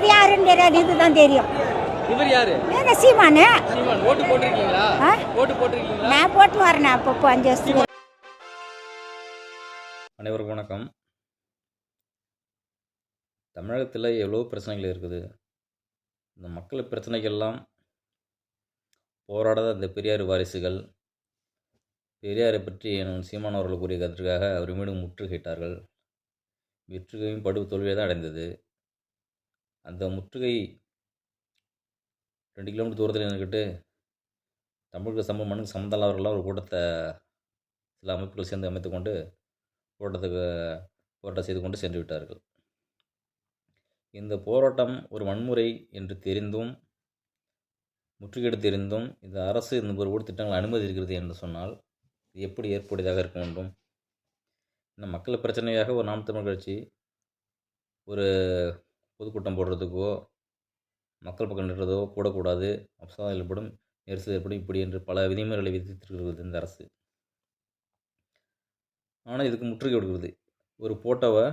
அது யாருன்னு தெரியாது இதுதான் தெரியும். இவர் யாரு? சீமானு. சீமான் ஓட்டு போட்டிருக்கீங்களா? ஆ? ஓட்டு போட்டிருக்கீங்களா? நான் போட்டு வரேன் அப்பப்போ அஞ்சு வருஷத்துக்கு அனைவருக்கும் வணக்கம். தமிழகத்தில் எவ்வளோ பிரச்சனைகள் இருக்குது? இந்த மக்கள் பிரச்சனைக்கெல்லாம் போராடாத இந்த பெரியார் வாரிசுகள் பெரியாரை பற்றி என் சீமான் அவர்கள் கூறிய கருத்துக்காக அவர் மீண்டும் முற்றுகையிட்டார்கள். முற்றுகையும் படு தோல்வியை தான் அடைந்தது. அந்த முற்றுகை ரெண்டு கிலோமீட்டர் தூரத்தில் நின்றுக்கிட்டு தமிழுக்கு சம மண்ணுக்கு சம்மந்தம் ஒரு கூட்டத்தை சில அமைப்புகள் சேர்ந்து அமைத்து கொண்டு போராட்டத்துக்கு போராட்டம் செய்து கொண்டு சென்று விட்டார்கள். இந்த போராட்டம் ஒரு வன்முறை என்று தெரிந்தும் முற்றுகையிட தெரிந்தும் இந்த அரசு இந்த ஒரு திட்டங்கள் அனுமதி இருக்கிறது என்று சொன்னால் இது எப்படி ஏற்புடையதாக இருக்க வேண்டும்? இந்த மக்கள் பிரச்சனையாக ஒரு நாம் தமிழ் கட்சி ஒரு பொதுக்கூட்டம் போடுறதுக்கோ மக்கள் பக்கம் நின்றதோ கூடக்கூடாது அப்சதம் ஏற்படும் நெரிசல் ஏற்படும். இப்படி என்று பல விதிமுறைகளை விதித்திருக்கிறது இந்த அரசு. ஆனால் இதுக்கு முற்றுகை கொடுக்குறது. ஒரு போட்டோவை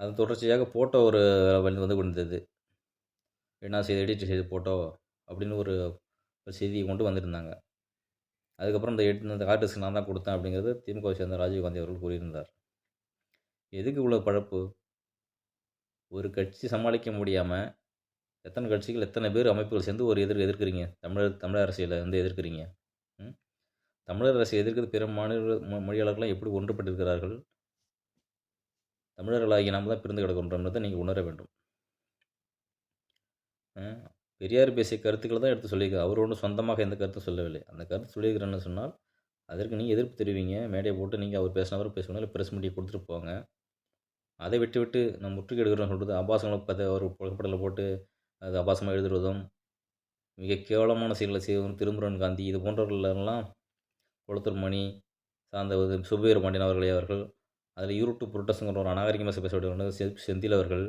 அது தொடர்ச்சியாக போட்டோ ஒரு வந்து வந்து என்ன செய்து எடிட் செய்த போட்டோ அப்படின்னு ஒரு ஒரு செய்தியை கொண்டு வந்திருந்தாங்க. அதுக்கப்புறம் இந்த எடுத்து இந்த ஆர்டிஸ்ட் நான் தான் கொடுத்தேன் அப்படிங்கிறது திமுகவை சேர்ந்த ராஜீவ்காந்தி அவர்கள் கூறியிருந்தார். எதுக்கு இவ்வளோ பழப்பு? ஒரு கட்சி சமாளிக்க முடியாமல் எத்தனை கட்சிகள் எத்தனை பேர் அமைப்புகள் சேர்ந்து ஒரு எதிர் எதிர்க்கிறீங்க? தமிழர் தமிழர் அரசியலை வந்து எதிர்க்கிறீங்க. ம்? தமிழர் அரசை எதிர்க்கிறது பிற மாநில மொ- மொழியாளர்கள்லாம் எப்படி ஒன்றுபட்டிருக்கிறார்கள்? தமிழர்களாகிய நாம் தான் பிரிந்து கிடக்கின்றதை நீங்கள் உணர வேண்டும். பெரியார் பேசிய கருத்துக்களை தான் எடுத்து சொல்லியிருக்காரு அவர் ஒன்றும் சொந்தமாக எந்த கருத்தும் சொல்லவில்லை. அந்த கருத்து சொல்லியிருக்கிறேன்னு சொன்னால் அதற்கு நீங்கள் எதிர்ப்பு தெரிவிங்க மேடையை போட்டு நீங்கள் அவர் பேசினவரை பேசணும் இல்லை ப்ரெஸ் மீடியா கொடுத்துட்டு போங்க. அதை விட்டு விட்டு நம்ம முற்றுகை எடுக்கிறோம்னு சொல்கிறது அபாசங்களை பார்த்து அவர் புகைப்படத்தில் போட்டு அது அபாசமாக எழுதுவதும் மிக கேவலமான செயல்களை செய்வதும் திருமுருகன் காந்தி. இது போன்றவர்களெல்லாம் கொளுத்தூர் மணி சார்ந்த ஒரு சுபீர பாண்டியன் அவர்களே அவர்கள் அதில் யூருட்டு புரட்டசுங்கிற ஒரு அநாகரிகமாக பேசக்கூடிய செ செந்தில் அவர்கள்.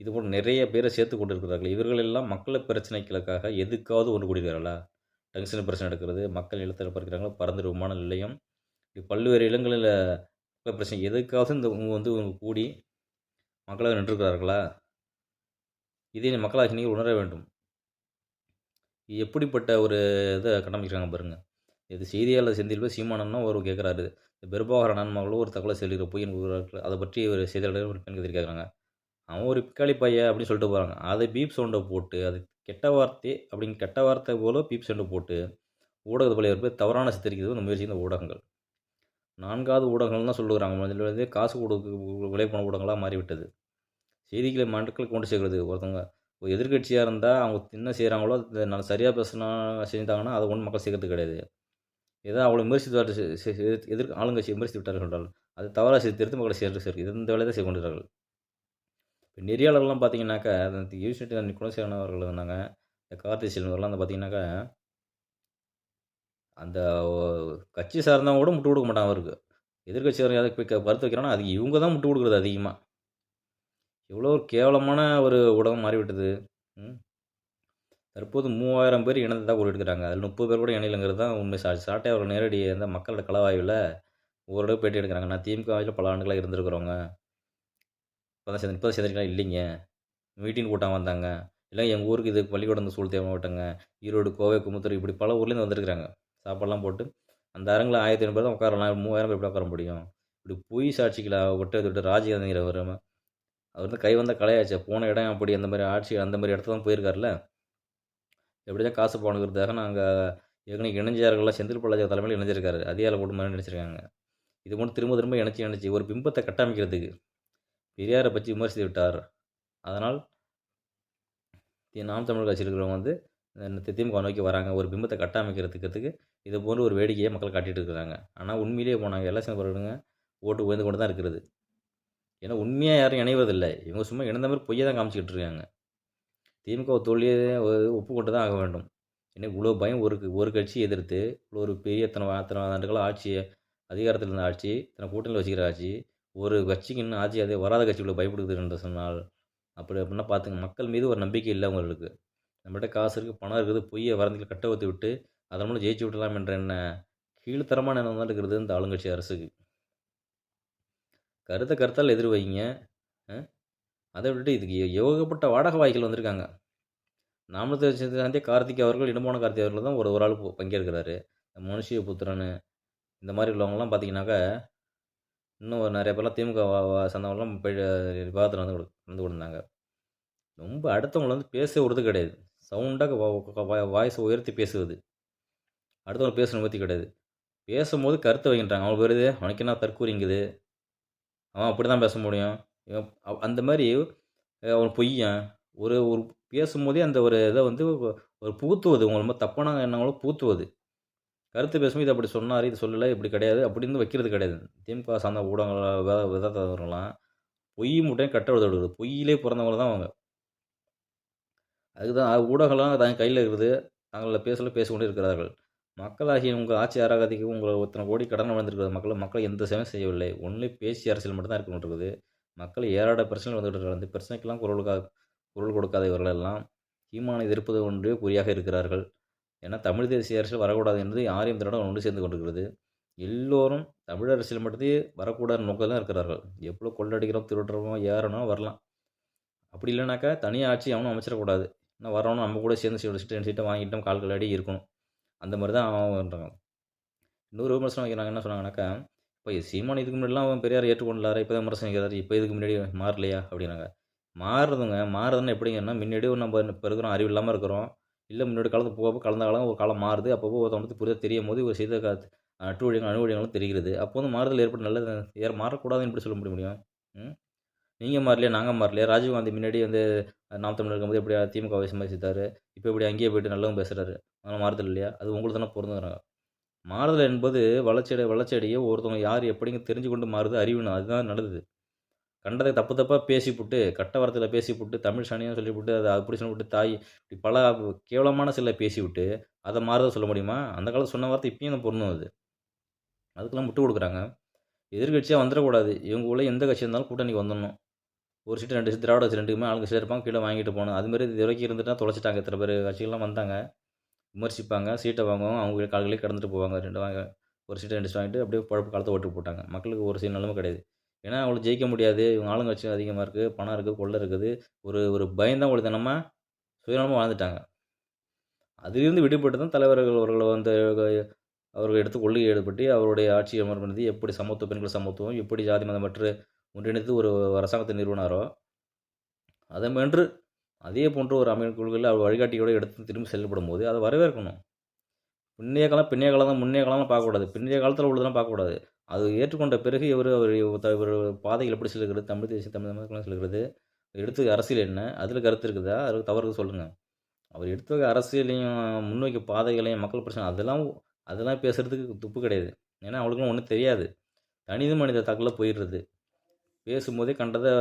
இது போன்ற நிறைய பேரை சேர்த்து கொண்டிருக்கிறார்கள். இவர்கள் எல்லாம் மக்கள் பிரச்சனைகளுக்காக எதுக்காவது ஒன்று கூடுகிறார்களா டங்ஷன் பிரச்சனை எடுக்கிறது மக்கள் நிலத்தில் பறக்கிறாங்களா பறந்து விமான நிலையம். இப்படி பல்வேறு இடங்களில் மக்கள் பிரச்சனை எதுக்காவது இந்த இவங்க வந்து இவங்க கூடி மக்களாக நின்றுக்கிறார்களா இதை மக்களாக நீங்கள் உணர வேண்டும். எப்படிப்பட்ட ஒரு இதை கட்டமைக்கிறாங்க பாருங்கள் இது செய்தியாளர் செந்தில் போய் சீமானம்னா ஒரு கேட்குறாரு இந்த பெருபாகர நன்மகளும் ஒரு தகவலை செல்கிற பொய்யின் கூறுகிறார்கள். அதை பற்றி ஒரு செய்தியாளர் ஒரு பெண் கேட்குறாங்க அவன் ஒரு பிக்காளி பைய அப்படின்னு சொல்லிட்டு போகிறாங்க அதை பீப் சவுண்டை போட்டு அது கெட்ட வார்த்தை அப்படின்னு கெட்ட வார்த்தை போல பீப் சவுண்டை போட்டு ஊடகத்தை போல போய் தவறான சித்தரிக்கிறது இந்த முயற்சி இந்த ஊடகங்கள். நான்காவது ஊடகங்கள் தான் சொல்லுகிறாங்க. முதல்ல காசு கொடுக்க விலை போன ஊடகங்களாக மாறிவிட்டது. செய்திகளை மக்களுக்கு கொண்டு சேர்க்குறது ஒருத்தவங்க. ஒரு எதிர்கட்சியாக இருந்தால் அவங்க என்ன செய்கிறாங்களோ அதை நான் சரியாக பேசினா செஞ்சாங்கன்னா அதை ஒன்றும் மக்கள் சேர்க்கறது கிடையாது. ஏதோ அவளை விமர்சித்து விட்டார் எதிர் ஆளுங்கட்சியை விமர்சித்து விட்டார்கள் என்றால் அது தவறாக செய்து திருத்த மக்களை சேர்த்து சேர்க்கு இந்த வேலையை தான் செய்ய கொண்டிருக்கிறார்கள். இப்போ நெறியாளர்கள்லாம் பார்த்தீங்கன்னாக்கா அந்த யூனிவர்சிட்டி குணசேகரன் அவர்கள் இருந்தாங்க இந்த கார்த்தி செல்வங்கள்லாம் வந்து பார்த்தீங்கன்னாக்கா அந்த கட்சி சார்ந்தவங்க கூட முட்டு கொடுக்க மாட்டான் அவருக்கு. எதிர்கட்சி யாருக்கு போய் கருத்து வைக்கிறாங்கன்னா அதுக்கு இவங்க தான் முட்டு கொடுக்குறது அதிகமாக எவ்வளோ ஒரு கேவலமான ஒரு ஊடகம் மாறிவிட்டது. ம். தற்போது மூவாயிரம் பேர் இணைந்ததாக ஒரு எடுக்கிறாங்க அதில் முப்பது பேர் கூட இணையிலங்கிறது தான் உண்மை. சா சாட்டை அவர்கள் நேரடி அந்த மக்களோட கலவாயில் ஒரு பேட்டி எடுக்கிறாங்க. நான் திமுகவில் பல ஆண்டுகளாக இருந்திருக்கிறவங்க. இப்போ தான் சேர்ந்து இப்போ தான் சேர்ந்துருக்கலாம் இல்லைங்க. மீட்டிங் கூட்டம் வந்தாங்க. இல்லை எங்கள் ஊருக்கு இது பள்ளிக்கூடம் வந்து சூழ் தேவை மாவட்டங்க. ஈரோடு கோவை குமுத்தூர் இப்படி பல ஊர்லேருந்து வந்திருக்கிறாங்க. சாப்பாடெல்லாம் போட்டு அந்த அரங்கில் ஆயிரத்தி ஐநூறு பேர் தான் உட்காரலாம் மூவாயிரம் பேர் எப்படி உட்கார முடியும்? இப்படி பொய் சாட்சிகளை ஒட்ட விட்டு ராஜீவ்காந்திங்கிறவர் அவர் வந்து கை வந்த கலையாச்சு போன இடம் அப்படி அந்த மாதிரி ஆட்சி அந்த மாதிரி இடத்துல தான் போயிருக்காருல்ல? எப்படிதான் காசு போனுங்கிறதுக்காக நாங்கள் ஏற்கனவே இணைஞ்சார்கள்லாம் செந்தில் பாலாஜி தலைமையில் இணைஞ்சிருக்காரு. அதிகால போட்டு மாதிரி நினச்சிருக்காங்க இது மட்டும் திரும்ப திரும்ப இணைச்சி இணைச்சி ஒரு பிம்பத்தை கட்டமைக்கிறதுக்கு பெரியாரை பற்றி விமர்சித்து விட்டார். அதனால் நாம் தமிழ் கட்சியில் இருக்கிறவங்க வந்து திமுக நோக்கி வராங்க. ஒரு பிம்பத்தை கட்டமைக்கிறதுக்கு இது போன்ற ஒரு வேடிக்கையை மக்கள் காட்டிட்டு இருக்கிறாங்க. ஆனால் உண்மையிலேயே போனாங்க. எலெக்ஷன் பிறகுங்க ஓட்டு உயர்ந்து கொண்டு தான் இருக்கிறது. ஏன்னா உண்மையாக யாரும் இணைவதில்லை. இவங்க சும்மா இணைந்த மாதிரி பொய்யை தான் காமிச்சிக்கிட்டு இருக்காங்க. திமுக தோல்வியை ஒப்புக்கொண்டு தான் ஆக வேண்டும். ஏன்னா இவ்வளோ பயம் ஒரு ஒரு கட்சி எதிர்த்து இவ்வளோ ஒரு பெரிய இத்தனை அத்தனை ஆண்டுகள் ஆட்சியை அதிகாரத்தில் இருந்த ஆட்சி தன கூட்டணியில் வச்சுக்கிற ஆட்சி ஒரு கட்சிக்கு இன்னும் ஆட்சி அதே வராத கட்சி இவ்வளோ பயப்படுது என்று சொன்னால் அப்படி அப்படின்னா பார்த்துங்க. மக்கள் மீது ஒரு நம்பிக்கை இல்லை அவங்களுக்கு. நம்மகிட்ட காசு இருக்குது பணம் இருக்குது பொய்யை வரந்தில் கட்ட ஊற்றி விட்டு அதன் மூலம் ஜெயிச்சு விடலாம் என்ற என்ன கீழ்த்தரமான எண்ணம் தான் இருக்கிறது இந்த ஆளுங்கட்சி அரசுக்கு. கருத்தை கருத்தால் எதிர் வைங்க அதை விட்டுட்டு இதுக்கு யோகப்பட்ட ஏகப்பட்ட வாடகை வாய்கள் வந்திருக்காங்க. நாமளத்தை சந்தே கார்த்திக் அவர்கள் இடமான கார்த்திக் அவர்கள் தான் ஒரு ஒரு ஆள் பு- பங்கேற்கிறாரு. மனுஷிய புத்திரன் இந்த மாதிரி உள்ளவங்கலாம் பார்த்தீங்கன்னாக்கா இன்னும் ஒரு நிறைய பேர்லாம் திமுக சந்தவங்களாம் போய் விவாதத்தில் வந்து கொடு- வந்து கொடுத்தாங்க. ரொம்ப அடுத்தவங்களை வந்து பேச விடுறது கிடையாது. சவுண்டாக வாய்ஸ் உயர்த்தி பேசுவது. அடுத்தவங்க பேச நிவர்த்தி கிடையாது. பேசும்போது கருத்தை வைக்கின்றாங்க. அவங்களுக்கு வருது அவனுக்கு என்ன தற்கூறிங்குது அவன் அப்படி தான் பேச முடியும். இவன் அந்த மாதிரி அவன் பொய்யன். ஒரு ஒரு பேசும்போதே அந்த ஒரு இதை வந்து ஒரு பூத்துவது உங்களை ரொம்ப தப்பான எண்ணங்களும் பூத்துவது கருத்து பேசும்போது இது அப்படி சொன்னார் இது சொல்லலை இப்படி கிடையாது அப்படின்னு வைக்கிறது கிடையாது. திமுக சார்ந்த ஊடகங்கள் வித விதத்தவர்கள்லாம் பொய் மூட்டையும் கட்ட விடுறது பொய்யிலே பிறந்தவங்க தான் அவங்க. அதுக்கு தான் ஊடகம்லாம் தன் கையில் இருக்குது. அவங்கள பேசல பேசிக்கொண்டே இருக்கிறார்கள். மக்களாகிய உங்கள் ஆட்சி ஆராகத்துக்கு உங்களை ஒருத்தனை கோடி கடன் வந்திருக்கிறது மக்கள் மக்கள் எந்த சேவையும் செய்யவில்லை. ஒன்லி பேசி அரசியல் மட்டும் தான் இருக்குது மக்கள் ஏராட பிரச்சனை வந்துட்டு அந்த பிரச்சனைக்கெல்லாம் குரல் கா குரல் கொடுக்காத இவர்களெல்லாம் சீமானை எதிர்ப்பது ஒன்றே குறியாக இருக்கிறார்கள். ஏன்னா தமிழ் தேசிய அரசியல் வரக்கூடாது என்று ஆரியம் திராவிடம் ஒன்று சேர்ந்து கொண்டிருக்கிறது. எல்லோரும் தமிழ் அரசியல் மட்டுமே வரக்கூடாத நோக்கம் தான் இருக்கிறார்கள். எவ்வளோ கொள்ளடிக்கிறோம் திருடுறோமோ ஏறணும் வரலாம். அப்படி இல்லைனாக்கா தனி ஆட்சி அவனும் அமைச்சிடக்கூடாது. இன்னும் வரணும் நம்ம கூட சேர்ந்து சீட்டு சீட்டை சீட்டை வாங்கிட்டோம் கால் கல்லாடி இருக்கணும். அந்த மாதிரி தான் அவன்றாங்க இன்னொரு விமர்சனம் வைக்கிறாங்க என்ன சொன்னாங்கன்னாக்கா இப்போ சீமான் இதுக்கு முன்னாடிலாம் அவன் பெரியார் ஏற்றுக்கொண்டாரு இப்போ தான் விமர்சனம் வைக்கிறாரு இப்போ இதுக்கு முன்னாடி மாறலையா? அப்படின்னாங்க. மாறுறதுங்க மாறுறதுன்னு எப்படிங்கன்னா முன்னாடியே நம்ம இப்போ இருக்கிறோம் அறிவு இல்லாமல் இருக்கிறோம். இல்லை முன்னாடி காலத்து போக போக கலந்த காலம் ஒரு காலம் மாறுது. அப்பப்போ ஒருத்தவங்களுக்கு புரியாத தெரியும் போது ஒரு செய்த கா அணு வழியங்களும் தெரிகிறது. அப்போ வந்து மாறுதல் ஏற்பட்டு நல்லது ஏற மாறக்கூடாதுன்னு எப்படி சொல்ல முடியும்? நீங்கள் மாறலையா நாங்கள் மாறலையா. ராஜீவ்காந்தி முன்னாடி வந்து நாம் தமிழ் இருக்கும்போது எப்படி திமுக விமர்சித்தார்? இப்போ இப்படி அங்கேயே போயிட்டு நல்லவங்க பேசுகிறாரு அதனால் மாறுதல் இல்லையா? அது உங்களுக்கு தானே பொருந்துங்கிறாங்க மாறுதல் என்பது வளர்ச்சியடை வளர்ச்சியடைய ஒருத்தவங்க யார் எப்படிங்க தெரிஞ்சு கொண்டு மாறுது அறிவுணும் அதுதான் நல்லது. கண்டதை தப்பு தப்பாக பேசிப்புட்டு கட்ட வாரத்தில் பேசிப்புட்டு தமிழ் சனியாக சொல்லிவிட்டு அதை அப்படி சொல்லிவிட்டு தாய் இப்படி பல கேவலமான சில பேசிவிட்டு அதை மாறுதல் சொல்ல முடியுமா? அந்த காலத்தில் சொன்ன வார்த்தை இப்பயும் தான் பொருந்தும் அது. அதுக்கெல்லாம் முட்டு கொடுக்குறாங்க. எதிர்கட்சியாக வந்துடக்கூடாது. இவங்க உள்ள எந்த கட்சி இருந்தாலும் கூட்டணிக்கு வந்துடணும். ஒரு சீட்டு ரெண்டு சீட்டு திராவிட கட்சி ரெண்டுக்குமே ஆளுங்க சீட்டு இருப்பாங்க கீழே வாங்கிட்டு போகணும். அதுமாரி இது வரைக்கும் இருந்துட்டா தொலைச்சிட்டாங்க. இத்தனை பேர் கட்சிகள்லாம் வந்தாங்க. விமர்சிப்பாங்க சீட்டை வாங்குவாங்க அவங்க கால்களே கடந்துட்டு போவாங்க. ரெண்டு வாங்க ஒரு சீட்டை ரெண்டு வாங்கிட்டு அப்படியே பழப்பு காலத்தை ஓட்டு போட்டாங்க. மக்களுக்கு ஒரு சீட் நிலமை கிடையாது. ஏன்னா அவங்களுக்கு ஜெயிக்க முடியாது. இவங்க ஆளுங்கட்சி அதிகமாக இருக்குது பணம் இருக்குது கொள்ளை இருக்குது. ஒரு ஒரு பயந்தான் ஒரு நம்ம சுயநலமாக வாழ்ந்துட்டாங்க. அதிலிருந்து விடுபட்டு தான் தலைவர்கள் அவர்களை வந்து அவர்கள் எடுத்து கொள்கை ஈடுபட்டு அவருடைய ஆட்சி அமர்வு எப்படி சமத்துவ பெண்கள் சமத்துவம் எப்படி ஜாதி மதம் மற்ற ஒன்றிணைத்து ஒரு அரசாங்கத்தை நிறுவனாரோ அதை மென்று அதே போன்ற ஒரு அமைப்பு கொள்கையில் அவர் வழிகாட்டியோடு எடுத்து திரும்பி செயல்படும் போது அதை வரவேற்கணும். முன்னைய காலம் பின்னைய காலம் தான் முன்னைய காலம்லாம் பார்க்கக்கூடாது. பின்னைய காலத்தில் உள்ளதெல்லாம் பார்க்கக்கூடாது. அது ஏற்றுக்கொண்ட பிறகு இவர் அவர் இவர் பாதைகள் எப்படி செல்கிறது தமிழ் தேசிய தமிழ் தமிழ்லாம் செல்கிறது எடுத்து அரசியல் என்ன அதில் கருத்து இருக்குதா அது தவறு சொல்லுங்கள் அவர் எடுத்து வைக்க அரசியலையும் முன்வைக்க பாதைகளையும் மக்கள் பிரச்சனை அதெல்லாம் அதெல்லாம் பேசுகிறதுக்கு துப்பு கிடையாது. ஏன்னா அவளுக்குலாம் ஒன்றும் தெரியாது. தனித மனித தாக்கில் போயிடுறது. பேசும்போதே கண்டதை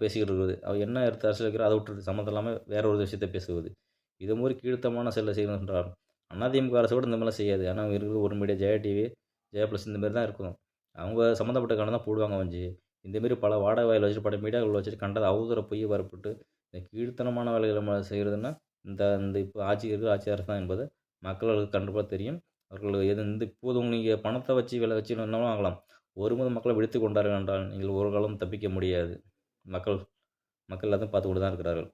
பேசிக்கிட்டு இருக்குது. அவர் என்ன எடுத்து அரசியல் வைக்கிறோ அதை விட்டு சம்மந்தம் இல்லாமல் வேற ஒரு விஷயத்தை பேசுவது. இது மாதிரி கீழ்த்தமான செல்ல செய்யணுன்றார் அதிமுக அரசு கூட இந்த மாதிரிலாம் செய்யாது. ஆனால் இருக்கிறது ஒரு media Jaya TV Jaya plus இந்த மாதிரி தான் இருக்கும். அவங்க சம்மந்தப்பட்ட கணக்கு தான் போடுவாங்க வஞ்சி இந்தமாரி பல வாடகை வாயில் வச்சுட்டு பல மீடியாக்கள் வச்சுட்டு கண்டதை அவதூற பொய் வரப்பட்டு இந்த கீழ்த்தனமான வேலைகளை நம்ம செய்கிறதுன்னா இந்த இந்த இப்போ ஆட்சி இருக்கிற ஆட்சி அரசு தான் என்பது மக்களுக்கு கண்டிப்பாக தெரியும். அவர்கள் எது இந்த இப்போது நீங்கள் பணத்தை வச்சு விலை வச்சு என்னவும் ஆகலாம் ஒரு முறை மக்களை விடுத்து கொண்டார்கள் என்றால் நீங்கள் ஒரு காலம் தப்பிக்க முடியாது. மக்கள் மக்கள் எல்லாத்தையும் பார்த்து கொண்டு தான் இருக்கிறார்கள்.